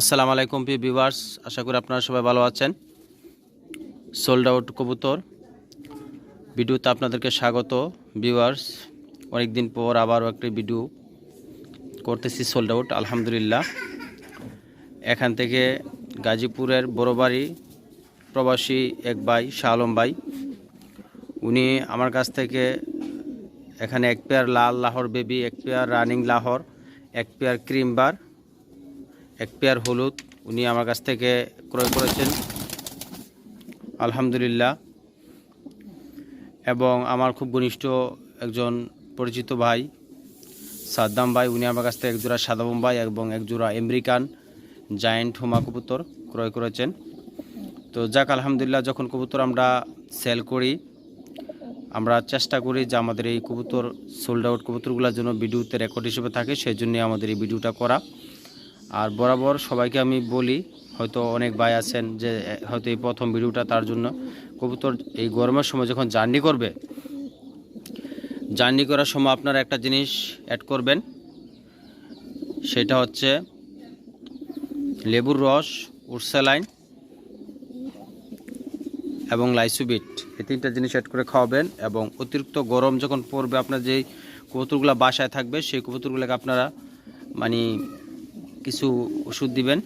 আসসালামু আলাইকুম P viewers, আশা করি আপনারা সবাই ভালো আছেন। সোল্ড আউট কবুতর। ভিডিওতে আপনাদেরকে স্বাগত ভিউয়ার্স। অনেকদিন পর আবারও একটি ভিডিও করতেছি সোল্ড আউট আলহামদুলিল্লাহ। এখান থেকে গাজীপুরের বড়বাড়ি প্রবাসী এক ভাই শাহ আলম ভাই, উনি আমার কাছ থেকে এখানে এক পেয়ার লাল লাহোর বেবি এক পেয়ার রানিং লাহোর, এক পেয়ার ক্রিম বার এক পেয়ার হলুদ উনি আমার কাছ থেকে ক্রয় করেছেন। আলহামদুলিল্লাহ। এবং আমার খুব ঘনিষ্ঠ একজন পরিচিত ভাই, সাদ্দাম ভাই, উনি আমার কাছ থেকে একজোড়া সাদা বোম্বাই এবং একজোড়া আমেরিকান জায়েন্ট হোমা কবুতর ক্রয় করেছেন। তো যাক, আলহামদুলিল্লাহ, যখন কবুতর আমরা সেল করি, আমরা চেষ্টা করি যে আমাদের এই কবুতর সোল্ড আউট কবুতরগুলোর জন্য ভিডিওতে রেকর্ড হিসেবে থাকে সেই জন্যই আমাদের এই ভিডিওটা করা। আর বরাবর সবাইকে আমি বলি, হয়তো অনেক ভাই আছেন যে হয়তো এই প্রথম ভিডিওটা তার জন্য। কবুতর এই গরমের সময় যখন জার্নি করবে, জার্নি করার সময় আপনারা একটা জিনিস অ্যাড করবেন। সেটা হচ্ছে লেবুর রস, উর্সালাইন এবং লাইসুবিট এই তিনটা জিনিস অ্যাড করে খাওয়াবেন এবং অতিরিক্ত গরম যখন পড়বে, আপনার যেই কবুতরগুলো বাসায় থাকবে, সেই কবুতরগুলোকে আপনারা মানে কিছু ওষুধ দিবেন।